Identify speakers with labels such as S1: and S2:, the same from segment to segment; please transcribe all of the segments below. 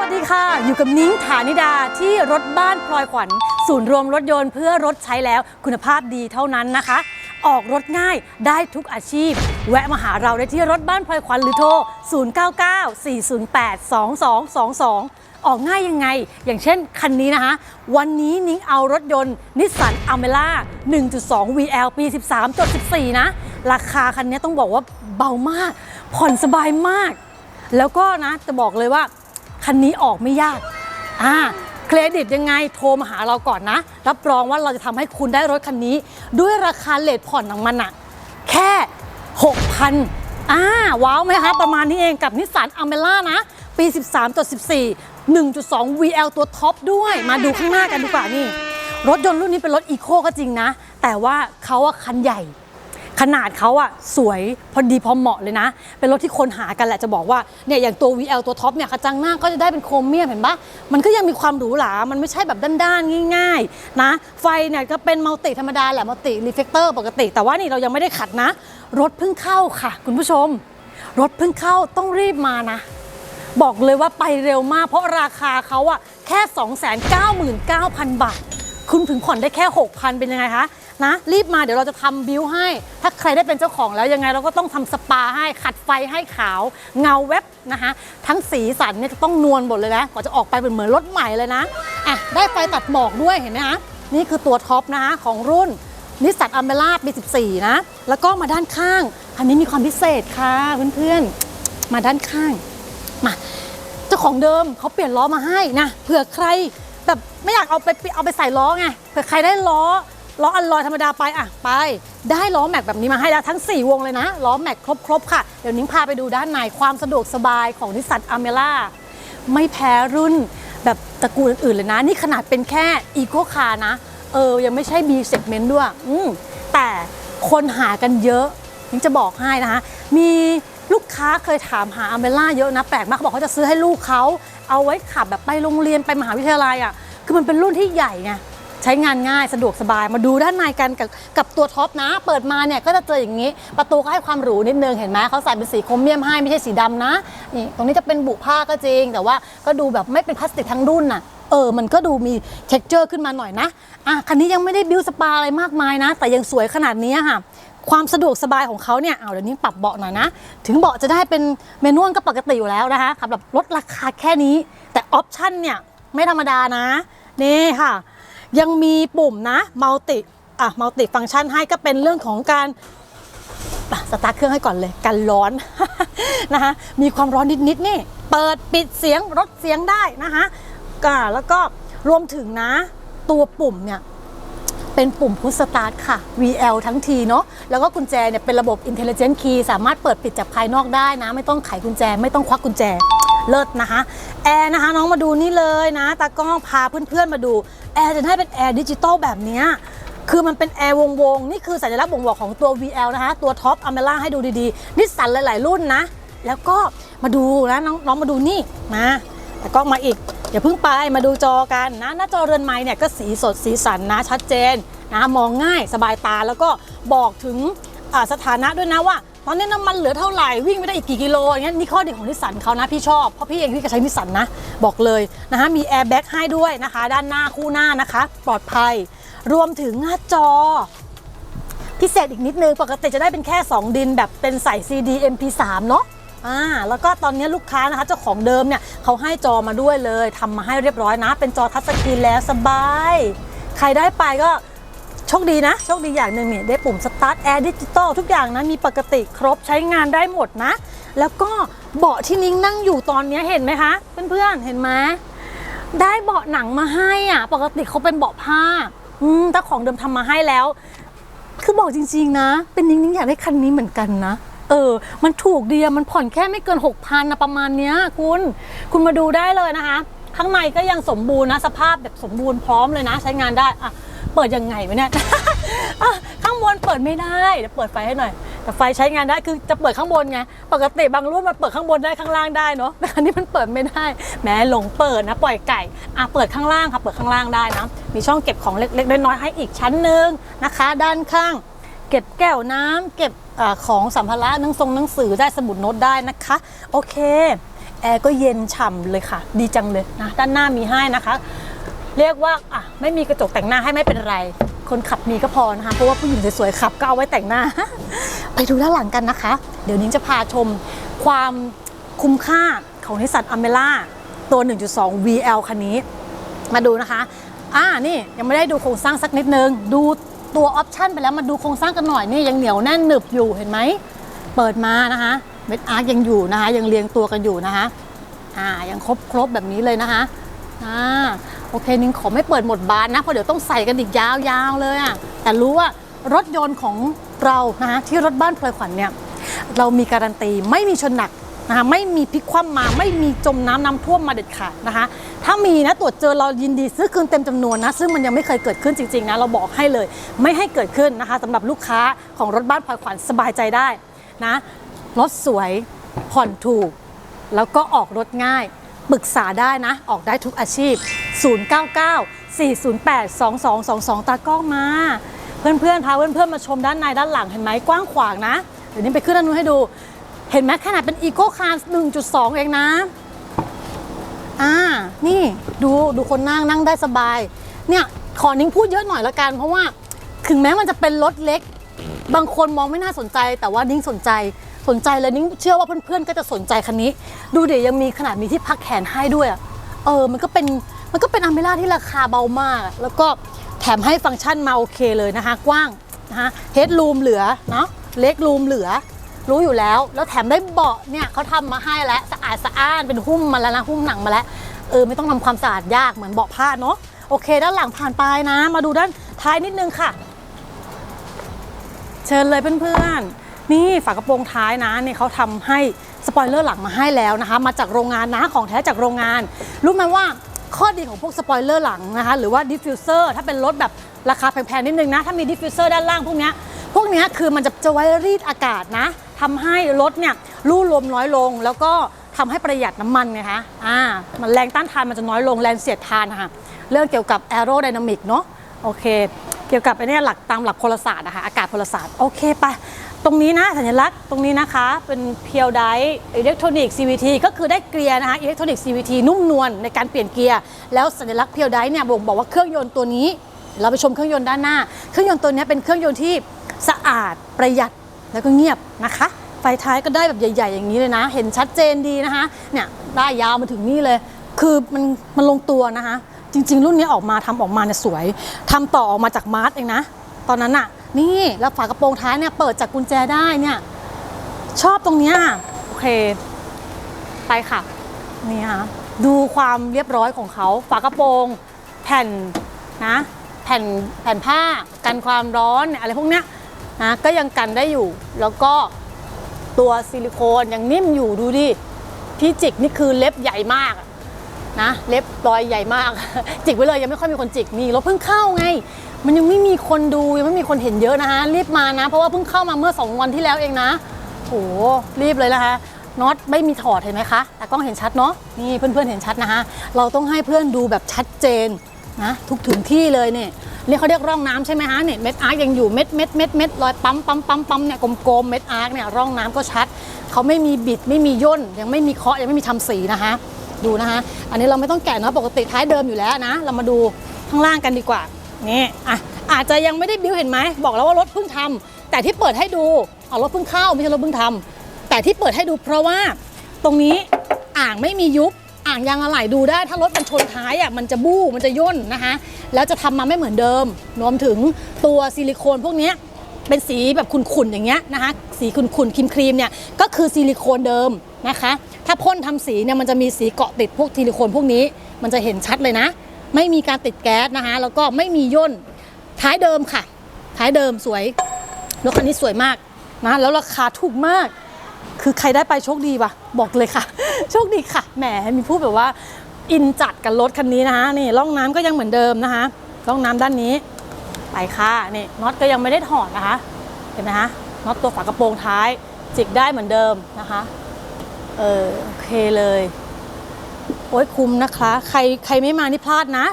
S1: วัสดีค่ะ อยู่กับนิ้งฐานิดาที่รถบ้านพลอยขวัญ ศูนย์รวมรถยนต์เพื่อรถใช้แล้วคุณภาพดีเท่านั้นนะคะ ออกรถง่ายได้ทุกอาชีพ แวะมาหาเราได้ที่รถบ้านพลอยขวัญหรือโทร 0994082222ออกง่ายยังไง อย่างเช่นคันนี้นะคะ วันนี้นิ้งเอารถยนต์นิสสันอเมล่า1.2 VL ปี 13.14 นะ ราคาคันนี้ต้องบอกว่าเบามาก ผ่อนสบายมาก แล้วก็นะจะบอกเลยว่า คันนี้ออกไม่ยากอ่าเครดิตยังไงโทรมาหาเราก่อนนะ รับรองว่าเราจะทำให้คุณได้รถคันนี้ ด้วยราคาเลทผ่อนของมันอะแค่ 6,000อ่าว้าวไหมคะ ประมาณนี้เองกับนิสสันอเมล่านะ ปี 13ตัว14 1.2 VL ตัวท็อปด้วย มาดูข้างหน้ากันดีกว่านี่ รถยนต์รุ่นนี้เป็นรถอีโคก็จริงนะ แต่ว่าเขาอะคันใหญ่ ขนาดเขาอะสวยพอดีพอเหมาะเลยนะ เป็นรถที่คนหากันแหละจะบอกว่าเนี่ยอย่างตัว VL ตัวท็อปเนี่ยกระจังหน้าก็จะได้เป็นโครเมียมเห็นปะมันก็ยังมีความหรูหรา มันไม่ใช่แบบด้านๆง่ายๆนะ ไฟเนี่ยก็เป็นมัลติธรรมดาแหละมัลติรีเฟกเตอร์ปกติ แต่ว่านี่เรายังไม่ได้ขัดนะ รถเพิ่งเข้าค่ะ คุณผู้ชม รถเพิ่งเข้าต้องรีบมานะ บอกเลยว่าไปเร็วมาก เพราะราคาเขาอะแค่ 299,000 บาท คุณถึงผ่อนได้แค่ 6,000 เป็นยังไงคะ นะ รีบมาเดี๋ยวเราจะทำบิวให้ ถ้าใครได้เป็นเจ้าของแล้วยังไงเราก็ต้องทำสปาให้ขัดไฟให้ขาว เงาเว็บนะคะทั้งสีสันเนี่ยจะต้องนวลหมดเลยนะกว่าจะออกไปเป็นเหมือนรถใหม่เลยนะอะได้ไฟตัดหมอกด้วยเห็นไหมคะนี่คือตัวท็อปนะคะของรุ่นนิสสันอเมล่าปี 14 นะ แล้วก็มาด้านข้าง อันนี้มีความพิเศษค่ะเพื่อนๆ มาด้านข้าง มา เจ้าของเดิมเขาเปลี่ยนล้อมาให้นะ เผื่อใครแบบไม่อยากเอาไปเอาไปใส่ล้อไง เผื่อใครได้ล้อ ล้ออันลอยธรรมดาไปอะไป ได้ล้อแม็กแบบนี้มาให้แล้วทั้ง 4 วงเลยนะ ล้อแม็กครบ ๆ ค่ะ เดี๋ยวนิ้งพาไปดูด้านในความสะดวกสบายของนิสสันอเมล่าไม่แพ้รุ่นแบบตระกูลอื่น ๆ เลยนะ นี่ขนาดเป็นแค่อีโคคาร์นะ เออ ยังไม่ใช่ B segment ด้วย อืมแต่คนหากันเยอะนิ้งจะบอกให้นะคะมีลูกค้าเคยถามหาอเมล่าเยอะนะ แปลกมากเขาบอกเขาจะซื้อให้ลูกเขาเอาไว้ขับแบบไปโรงเรียนไปมหาวิทยาลัยอะคือมันเป็นรุ่นที่ใหญ่ไง ใช้งานง่ายสะดวกสบายมาดูด้านในกันกับกับตัวท็อปนะ เปิดมาเนี่ยก็จะเจออย่างนี้ ประตูก็ให้ความหรูนิดนึงเห็นไหมเขาใส่เป็นสีโครเมียมให้ไม่ใช่สีดำนะนี่ตรงนี้จะเป็นบุผ้าก็จริง แต่ว่าก็ดูแบบไม่เป็นพลาสติกทั้งรุ่นน่ะเออ มันก็ดูมีเท็กเจอร์ขึ้นมาหน่อยนะ อะ คันนี้ยังไม่ได้บิวสปาอะไรมากมายนะ แต่ยังสวยขนาดนี้ค่ะ ความสะดวกสบายของเขาเนี่ย เอาเดี๋ยวนี้ปรับเบาะหน่อยนะ ถึงเบาะจะได้เป็นเมนวลก็ปกติอยู่แล้วนะคะขับแบบลดราคาแค่นี้ แต่ออปชั่นเนี่ย ไม่ธรรมดานะ นี่ค่ะ ยังมีปุ่มนะมัลติอะมัลติฟังก์ชันให้ก็เป็นเรื่องของการอะสตาร์ทเครื่องให้ก่อนเลยกันร้อนนะคะมีความร้อนนิดๆนี่ เปิดปิดเสียงลดเสียงได้นะคะก็แล้วก็รวมถึงนะ ตัวปุ่มเนี่ยเป็นปุ่มพุชสตาร์ทค่ะ VL ทั้งทีเนาะ แล้วก็กุญแจเนี่ยเป็นระบบ Intelligent Key สามารถเปิดปิดจากภายนอกได้นะ ไม่ต้องไขกุญแจ ไม่ต้องควักกุญแจ เลิศนะคะแอร์นะคะน้องมาดูนี่เลยนะตากล้องพาเพื่อนๆมาดูแอร์จะให้เป็นแอร์ดิจิตอลแบบนี้คือมันเป็นแอร์วงๆ นี่คือสัญลักษณ์บ่งบอกของตัว VL นะคะ ตัวท็อปอเมล่าให้ดูดีๆนิสสันหลายๆรุ่นนะ แล้วก็มาดูนะน้องน้องมาดูนี่มาแต่กล้องมาอีก อย่าเพิ่งไปมาดูจอกันนะ หน้าจอเรือนไม้เนี่ยก็สีสดสีสันนะชัดเจนนะมองง่ายสบายตาแล้วก็บอกถึงสถานะด้วยนะว่า ตอนนี้น้ำมันเหลือเท่าไหร่วิ่งไม่ได้อีกกี่กิโลอย่างเงี้ยนี่ข้อดีของนิสสันเขานะพี่ชอบเพราะพี่เองพี่ก็ใช้นิสสันนะบอกเลยนะคะมีแอร์แบ็กให้ด้วยนะคะ ด้านหน้าคู่หน้านะคะ ปลอดภัย รวมถึงหน้าจอ พิเศษอีกนิดนึงปกติจะได้เป็นแค่ 2 ดินแบบเป็นใส่ CD MP3 เนาะอ่าแล้วก็ตอนนี้ลูกค้านะคะเจ้าของเดิมเนี่ยเขาให้จอมาด้วยเลยทำมาให้เรียบร้อยนะ เป็นจอทัชสกรีนแล้วสบาย ใครได้ไปก็ โชคดีนะ โชคดีอย่างหนึ่งเนี่ยได้ปุ่ม Start Air Digital ทุกอย่างนะ มีปกติครบใช้งานได้หมดนะ แล้วก็เบาะที่นิ้งนั่งอยู่ตอนนี้เห็นไหมคะ เพื่อนๆ เห็นไหมได้เบาะหนังมาให้อะ ปกติเขาเป็นเบาะผ้าอืมถ้าของเดิมทำมาให้แล้ว คือบอกจริง ๆ นะ เป็นนิ้งนิ้งอยากได้คันนี้เหมือนกันนะเออ มันถูกดีอะมันผ่อนแค่ไม่เกิน6,000นะประมาณเนี้ยคุณ คุณมาดูได้เลยนะคะ ข้างในก็ยังสมบูรณ์นะ สภาพแบบสมบูรณ์พร้อมเลยนะ ใช้งานได้อะ เปิดยังไงวะเนี่ย อะข้างบนเปิดไม่ได้เดี๋ยวเปิดไฟให้หน่อย แต่ไฟใช้งานได้คือจะเปิดข้างบนไงปกติบางรุ่นมันเปิดข้างบนได้ข้างล่างได้เนาะแต่อันนี้มันเปิดไม่ได้แหม้หลงเปิดนะปล่อยไก่อะเปิดข้างล่างค่ะเปิดข้างล่างได้นะมีช่องเก็บของเล็กๆน้อยๆให้อีกชั้นหนึ่งนะคะ ด้านข้าง เก็บแก้วน้ำเก็บอาของสัมภาระหนังทรงหนังสือได้สมุดโน้ตได้นะคะ โอเค แอร์ก็เย็นฉ่ำเลยค่ะ ดีจังเลยนะ ด้านหน้ามีให้นะคะ เรียกว่าอะไม่มีกระจกแต่งหน้าให้ไม่เป็นไร คนขับมีก็พอนะคะ เพราะว่าผู้หญิงสวยๆขับก็เอาไว้แต่งหน้า ไปดูด้านหลังกันนะคะ เดี๋ยวนิ้งจะพาชมความคุ้มค่าของนิสสันอเมล่าตัว 1.2 VL คันนี้ มาดูนะคะ อ่านี่ยังไม่ได้ดูโครงสร้างสักนิดนึง ดูตัวออปชันไปแล้วมาดูโครงสร้างกันหน่อยนี่ยังเหนียวแน่นหนึบอยู่เห็นไหม เปิดมานะคะเม็ดอาร์ยังอยู่นะคะ ยังเรียงตัวกันอยู่นะคะ อ่ายังครบครบแบบนี้เลยนะคะ อ่าโอเคนิงขอไม่เปิดหมดบานนะเพราะเดี๋ยวต้องใส่กันอีกยาวๆเลยอะแต่รู้ว่ารถยนต์ของเรานะคะที่รถบ้านพลอยขวัญเนี่ยเรามีการันตีไม่มีชนหนักนะคะไม่มีพลิกคว่ำมาไม่มีจมน้ำน้ำท่วมมาเด็ดขาดนะคะ ถ้ามีนะตรวจเจอเรายินดีซื้อคืนเต็มจำนวนนะ ซึ่งมันยังไม่เคยเกิดขึ้นจริงๆนะเราบอกให้เลย ไม่ให้เกิดขึ้นนะคะสำหรับลูกค้าของรถบ้านพลอยขวัญสบายใจได้นะรถสวยผ่อนถูก แล้วก็ออกรถง่าย ปรึกษาได้นะ ออกได้ทุกอาชีพ 099 408 2222 ตากล้องมา เพื่อนๆ พาเพื่อนๆ มาชมด้านในด้านหลังเห็นไหมกว้างขวางนะ เดี๋ยวนี้ไปขึ้นด้านนู้นให้ดู เห็นไหมขนาดเป็นอีโคคาร์1.2 เองนะ อ่า นี่ดูดูคนนั่งนั่งได้สบาย เนี่ยขอนิ้งพูดเยอะหน่อยละกัน เพราะว่าถึงแม้มันจะเป็นรถเล็ก บางคนมองไม่น่าสนใจ แต่ว่านิ้งสนใจ สนใจเลยนิ้งเชื่อว่าเพื่อนๆก็จะสนใจคันนี้ ดูเดี๋ยวยังมีขนาดมีที่พักแขนให้ด้วยอะเออมันก็เป็นมันก็เป็นอเมร่าที่ราคาเบามาก แล้วก็แถมให้ฟังก์ชันมาโอเคเลยนะคะ กว้างนะคะเฮดรูมเหลือเนาะเล็กรูมเหลือ รู้อยู่แล้ว แล้วแถมได้เบาะเนี่ยเขาทำมาให้แล้วสะอาดสะอ้านเป็นหุ้มมาแล้วนะหุ้มหนังมาแล้วเออไม่ต้องทำความสะอาดยากเหมือนเบาะผ้าเนาะโอเค ด้านหลังผ่านไปนะ มาดูด้านท้ายนิดนึงค่ะ เชิญเลยเพื่อนๆ นี่ฝากระโปรงท้ายนะนี่เขาทำให้สปอยเลอร์หลังมาให้แล้วนะคะ มาจากโรงงานนะของแท้จากโรงงาน รู้ไหมว่าข้อดีของพวกสปอยเลอร์หลังนะคะ หรือว่าดิฟฟิวเซอร์ถ้าเป็นรถแบบราคาแพงๆนิดนึงนะ ถ้ามีดิฟฟิวเซอร์ด้านล่างพวกนี้พวกนี้คือมันจะจะไว้รีดอากาศนะทำให้รถเนี่ยรูลมน้อยลง แล้วก็ทำให้ประหยัดน้ำมันไงคะอ่ามันแรงต้านทานมันจะน้อยลงแรงเสียดทานนะคะเรื่องเกี่ยวกับแอโรไดนามิกเนาะโอเค เกี่ยวกับไอ้เนี่ยหลักตามหลักพลศาสตร์นะคะอากาศพลศาสตร์โอเคไป ตรงนี้นะสัญลักษณ์ตรงนี้นะคะเป็นเพียวไดอิเล็กทรอนิกส์ CVT ก็คือได้เกียร์นะคะอิเล็กทรอนิกส์ CVT นุ่มนวลในการเปลี่ยนเกียร์แล้วสัญลักษณ์เพียวไดเนี่ยบ่งบอกว่าเครื่องยนต์ตัวนี้ เราไปชมเครื่องยนต์ด้านหน้า เครื่องยนต์ตัวนี้เป็นเครื่องยนต์ที่สะอาดประหยัดแล้วก็เงียบนะคะไฟท้ายก็ได้แบบใหญ่ ๆ อย่างนี้เลยนะ เห็นชัดเจนดีนะคะเนี่ยได้ยาวมาถึงนี่เลย คือมันมันลงตัวนะคะ จริง ๆ รุ่นนี้ออกมาทำออกมาเนี่ยสวยทำต่อออกมาจากมาร์ทเองนะ ตอนนั้นน่ะ นี่แล้วฝากระโปรงท้ายเนี่ยเปิดจากกุญแจได้เนี่ยชอบตรงเนี้ยโอเค ไปค่ะนี่ค่ะดูความเรียบร้อยของเขาฝากระโปรงแผ่นนะแผ่นแผ่นผ้ากันความร้อนเนี่ยอะไรพวกเนี้ยนะก็ยังกันได้อยู่ แล้วก็ตัวซิลิโคนยังนิ่มอยู่ดูดิพี่จิกนี่คือเล็บใหญ่มากอะนะเล็บรอยใหญ่มาก จิกไว้เลยยังไม่ค่อยมีคนจิกนี่รถเพิ่งเข้าไง มันยังไม่มีคนดูยังไม่มีคนเห็นเยอะนะคะรีบมานะ เพราะว่าเพิ่งเข้ามาเมื่อ 2 วันที่แล้วเองนะโหรีบเลยนะคะน็อตไม่มีถอดเห็นไหมคะแต่กล้องเห็นชัดเนาะนี่เพื่อนๆเห็นชัดนะคะเราต้องให้เพื่อนดูแบบชัดเจนนะทุกถึงที่เลยเนี่ยนี่เขาเรียกร่องน้ำใช่ไหมฮะเนี่ยเม็ดอาร์คยังอยู่เม็ดเม็ดเม็ดเม็ดรอยปั๊มปั๊มปั๊มปั๊มเนี่ยกลมๆเม็ดอาร์คเนี่ยร่องน้ำก็ชัดเขาไม่มีบิดไม่มีย่นยังไม่มีเคาะยังไม่มีทำสีนะคะดูนะคะอันนี้เราไม่ต้องแกะเนาะปกติท้ายเดิมอยู่แล้วนะ เรามาดูข้างล่างกันดีกว่า นี่อะอาจจะยังไม่ได้บิวเห็นไหมบอกแล้วว่ารถเพิ่งทำแต่ที่เปิดให้ดูเอารถเพิ่งเข้าไม่ใช่รถเพิ่งทำแต่ที่เปิดให้ดูเพราะว่าตรงนี้อ่างไม่มียุบอ่างยางอะไหล่ดูได้ถ้ารถมันชนท้ายอะมันจะบู้มันจะย่นนะคะ แล้วจะทำมาไม่เหมือนเดิมรวมถึงตัวซิลิโคนพวกนี้เป็นสีแบบขุ่นๆอย่างเงี้ยนะคะสีขุ่นๆครีมๆเนี่ยก็คือซิลิโคนเดิมนะคะ ถ้าพ่นทำสีเนี่ยมันจะมีสีเกาะติดพวกซิลิโคนพวกนี้ มันจะเห็นชัดเลยนะ ไม่มีการติดแก๊สนะคะ แล้วก็ไม่มีย่นท้ายเดิมค่ะ ท้ายเดิมสวยรถคันนี้สวยมากนะแล้วราคาถูกมาก คือใครได้ไปโชคดีปะบอกเลยค่ะ โชคดีค่ะแหมมีพูดแบบว่าอินจัดกับรถคันนี้นะคะนี่ร่องน้ำก็ยังเหมือนเดิมนะคะร่องน้ำด้านนี้ ไปค่ะนี่น็อตก็ยังไม่ได้ถอดนะคะ เห็นไหมคะน็อตตัวฝากระโปรงท้ายจิกได้เหมือนเดิมนะคะ เออโอเคเลย โอ้ยคุ้มนะคะ ใครใครไม่มานี่พลาดนะ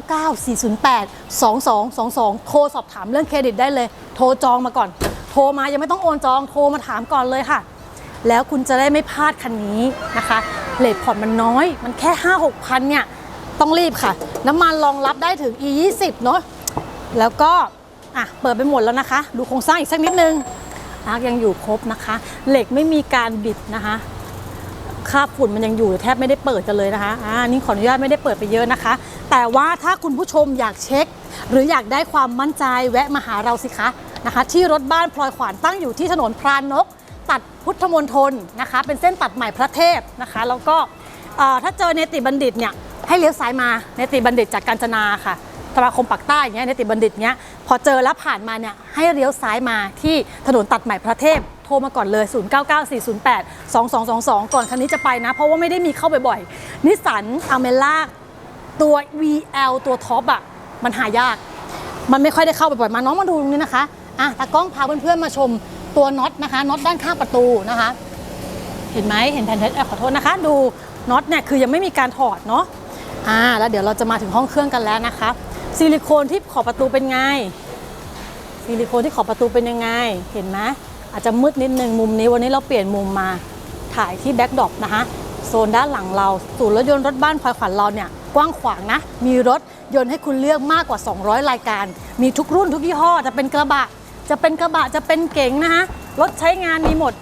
S1: 099 408 2222 โทรสอบถามเรื่องเครดิตได้เลย โทรจองมาก่อน โทรมายังไม่ต้องโอนจอง โทรมาถามก่อนเลยค่ะ แล้วคุณจะได้ไม่พลาดคันนี้นะคะเลทผ่อนมันน้อย มันแค่ 5 6พันเนี่ย ต้องรีบค่ะ น้ำมันรองรับได้ถึง e 2 0เนาะ แล้วก็ อะ เปิดไปหมดแล้วนะคะ ดูโครงสร้างอีกสักนิดนึงอาร์ยังอยู่ครบนะคะ เหล็กไม่มีการบิดนะคะ คราบฝุ่นมันยังอยู่แทบไม่ได้เปิดกันเลยนะคะอ่านี่ขออนุญาตไม่ได้เปิดไปเยอะนะคะ แต่ว่าถ้าคุณผู้ชมอยากเช็ค หรืออยากได้ความมั่นใจแวะมาหาเราสิคะนะคะ ที่รถบ้านพลอยขวานตั้งอยู่ที่ถนนพรานนก ตัดพุทธมณฑลนะคะ เป็นเส้นตัดใหม่พระเทพนะคะ แล้วก็ถ้าเจอเนติบัณฑิตเนี่ยให้เลี้ยวซ้ายมาเนติบัณฑิตจากกาญจนาค่ะสมาคมปักใต้อย่างเงี้ยเนติบัณฑิตเงี้ยพอเจอแล้วผ่านมาเนี่ยให้เลี้ยวซ้ายมาที่ถนนตัดใหม่พระเทพ รมาก่อนเลย 099408 2222 ก่อนคันนี้จะไปนะ เพราะว่าไม่ได้มีเข้าบ่อยๆนิสสันอเมล่าตัว VL ตัวท็อปอะมันหายาก มันไม่ค่อยได้เข้าบ่อยๆมาน้องมาดูตรงนี้นะคะอะตากล้องพาเพื่อนๆมาชมตัวน็อตนะคะน็อตด้านข้างประตูนะคะ เห็นไหมเห็นแผ่นเพชรเอ่อขอโทษนะคะ ดูน็อตเนี่ยคือยังไม่มีการถอดเนาะอ่าแล้วเดี๋ยวเราจะมาถึงห้องเครื่องกันแล้วนะคะซิลิโคนที่ขอบประตูเป็นไงซิลิโคนที่ขอบประตูเป็นยังไง เห็นไหม อาจจะมืดนิดนึงมุมนี้วันนี้เราเปลี่ยนมุมมาถ่ายที่แบ็กดรอปนะคะโซนด้านหลังเราศูนย์รถยนต์รถบ้านพลอยขวัญเราเนี่ยกว้างขวางนะ มีรถยนต์ให้คุณเลือกมากกว่า 200 รายการ มีทุกรุ่นทุกยี่ห้อจะเป็นกระบะ จะเป็นกระบะจะเป็นเก๋งนะคะรถใช้งานมีหมด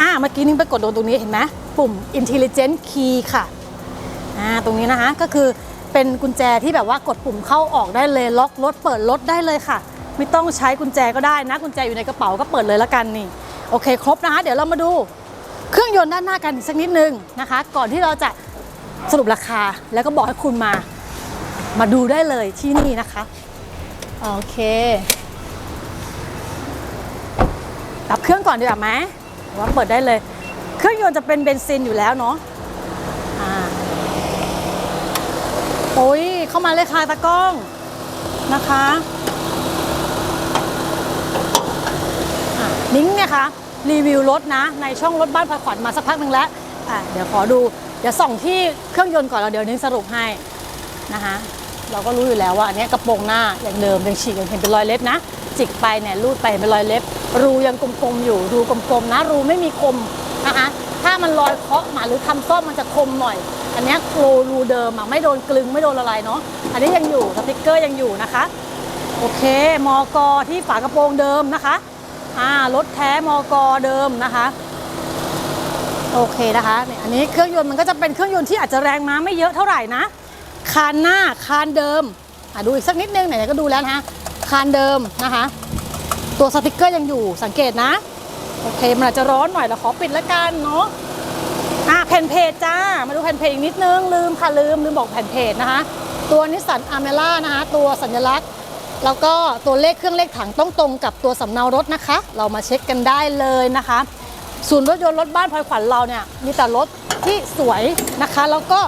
S1: อ่าเมื่อกี้นิ้งไปกดโดนตรงนี้เห็นไหมปุ่ม intelligent key ค่ะอ่าตรงนี้นะคะก็คือเป็นกุญแจที่แบบว่ากดปุ่มเข้าออกได้เลยล็อกรถเปิดรถได้เลยค่ะ ไม่ต้องใช้กุญแจก็ได้นะ กุญแจอยู่ในกระเป๋าก็เปิดเลยละกันนี่โอเค ครบนะคะเดี๋ยวเรามาดูเครื่องยนต์ด้านหน้ากันอีกสักนิดนึงนะคะ ก่อนที่เราจะสรุปราคาแล้วก็บอกให้คุณมา มาดูได้เลยที่นี่นะคะโอเคดับเครื่องก่อนดีกว่าไหมว่าเปิดได้เลย เครื่องยนต์จะเป็นเบนซินอยู่แล้วเนาะอ่าโอ้ยเข้ามาเลยค่ะตากล้องนะคะอะ นิ้งเนี่ยคะรีวิวรถนะในช่องรถบ้านพลอยขวัญมาสักพักหนึ่งแล้วอะเดี๋ยวขอดูเดี๋ยวส่องที่เครื่องยนต์ก่อนแล้วเดี๋ยวนิ้งสรุปให้นะคะเราก็รู้อยู่แล้วว่าอันนี้กระโปรงหน้าอย่างเดิมยังฉีกยังเห็นเป็นรอยเล็บนะ จิกไปเนี่ยรูดไปเห็นเป็นรอยเล็บ รูยังกลมๆอยู่รูกลมๆนะ รูไม่มีคมนะคะถ้ามันรอยเคาะมาหรือทำซ่อมมันจะคมหน่อย อันนี้ยรูรูเดิมอะไม่โดนกลึงไม่โดนอะไรเนาะอันนี้ยังอยู่สติกเกอร์ยังอยู่นะคะ โอเคมอกอที่ฝากระโปรงเดิมนะคะ อ่ารถแท้มอกอเดิมนะคะโอเคนะคะเนี่ยอันนี้เครื่องยนต์มันก็จะเป็นเครื่องยนต์ที่อาจจะแรงม้าไม่เยอะเท่าไหร่นะคานหน้าคานเดิมอะดูอีกสักนิดนึงไหนๆก็ดูแล้วนะคะคานเดิมนะคะ ตัวสติกเกอร์ยังอยู่สังเกตนะโอเคมันอาจจะร้อนหน่อยเราขอปิดล้วกันเนาะอะแผ่นเพจจ้ามาดูแผ่นเพจอีกนิดนึงลืมค่ะลืมลืมบอกแผ่นเพจนะคะ ตัวนิสสันอาร์เมล่านะคะตัวสัญลักษณ์ แล้วก็ตัวเลขเครื่องเลขถังต้องตรงกับตัวสำเนารถนะคะ เรามาเช็คกันได้เลยนะคะ ศูนย์รถยนต์รถบ้านพลอยขวัญเราเนี่ยมีแต่รถที่สวยนะคะ แล้วก็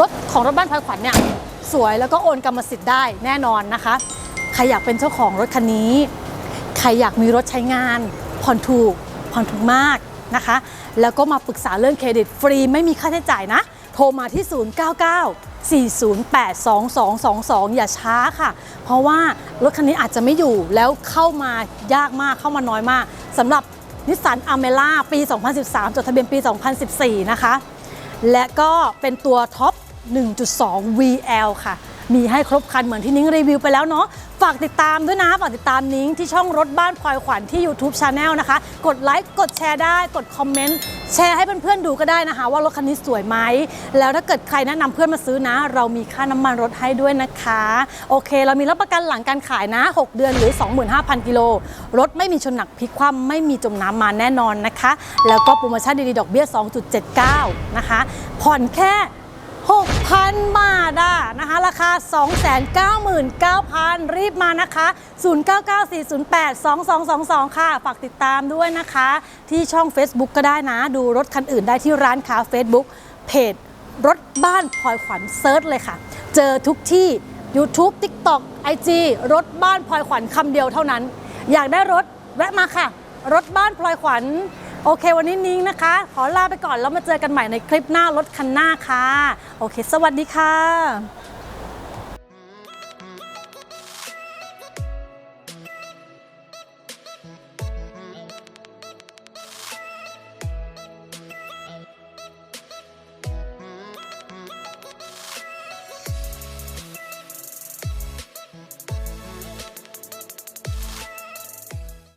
S1: รถของรถบ้านพลอยขวัญเนี่ยสวยแล้วก็โอนกรรมสิทธิ์ได้แน่นอนนะคะ ใครอยากเป็นเจ้าของรถคันนี้ ใครอยากมีรถใช้งาน ผ่อนถูกผ่อนถูกมากนะคะ แล้วก็มาปรึกษาเรื่องเครดิตฟรีไม่มีค่าใช้จ่ายนะ โทรมาที่ 099 408 2222 อย่าช้าค่ะ เพราะว่ารถคันนี้อาจจะไม่อยู่แล้วเข้ามายากมากเข้ามาน้อยมากสำหรับนิสสันอเมล่าปี 2013 จดทะเบียนปี 2014 นะคะ และก็เป็นตัวท็อป 1.2 VL ค่ะ มีให้ครบคันเหมือนที่นิ้งรีวิวไปแล้วเนาะ ฝากติดตามด้วยนะ ฝากติดตามนิ้งที่ช่องรถบ้านพลอยขวัญที่ YouTube Channel นะคะ กดไลค์ กดแชร์ได้ กดคอมเมนต์ แชร์ให้เพื่อนๆดูก็ได้นะคะ ว่ารถคันนี้สวยไหม แล้วถ้าเกิดใครแนะนำเพื่อนมาซื้อนะ เรามีค่าน้ำมันรถให้ด้วยนะคะ โอเค เรามีรับประกันหลังการขายนะ 6 เดือนหรือ 25,000 กิโล รถไม่มีชนหนักพลิกคว่ำไม่มีจมน้ำมาแน่นอนนะคะ แล้วก็โปรโมชั่นดีๆดอกเบี้ย 2.79 นะคะ ผ่อนแค่ 6,000 บาทอะนะคะ ราคา 299,000 รีบมานะคะ 0994082222 ค่ะ ฝากติดตามด้วยนะคะ ที่ช่อง Facebook ก็ได้นะ ดูรถคันอื่นได้ที่ร้านค้า Facebook เพจรถบ้านพลอยขวัญเซิร์ชเลยค่ะ เจอทุกที่ YouTube TikTok IG รถบ้านพลอยขวัญคำเดียวเท่านั้น อยากได้รถแวะมาค่ะ รถบ้านพลอยขวัญ โอเค วันนี้นิ้งนะคะ ขอลาไปก่อนแล้วมาเจอกันใหม่ในคลิปหน้ารถคันหน้าค่ะ โอเค สวัสดีค่ะ